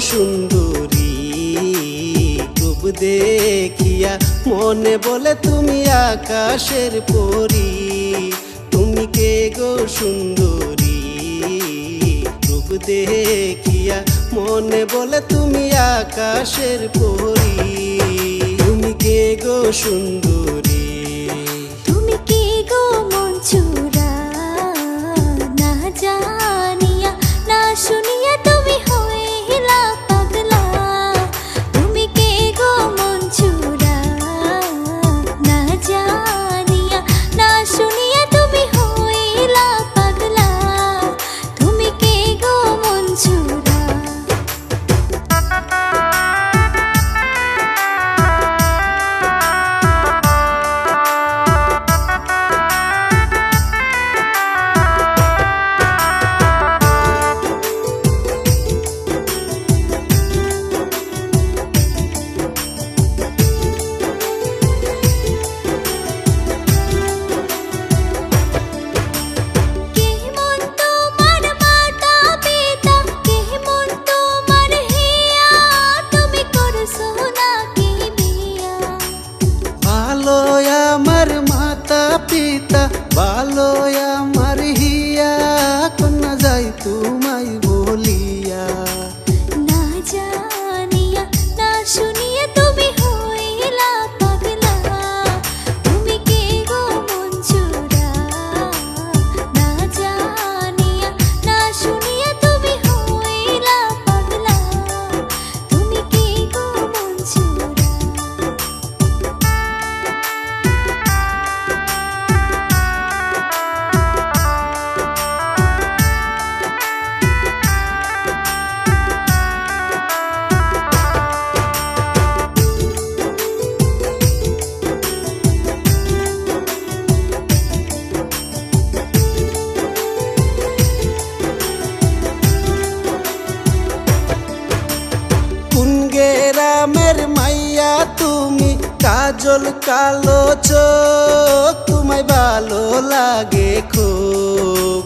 সুন্দরী রূপ দেখিয়া মনে বলে তুমি আকাশের পরী। তুমি কে গো সুন্দরী রূপ দেখিয়া মনে বলে তুমি আকাশের পরী। তুমি কে গো সুন্দরী? তুমি কি গো মন গেরামের মাইয়া তুমি কাজল কালো চোখ তোমায় ভালো লাগে খুব।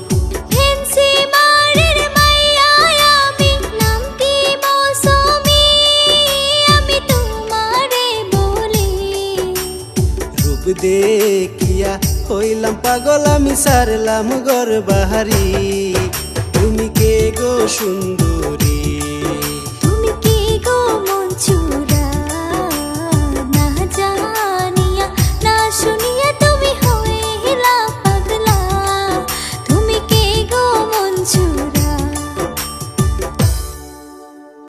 দেখিয়া হইলাম পাগল আমি সারলাম গর বাহারি। তুমি কে গো সুন্দরী?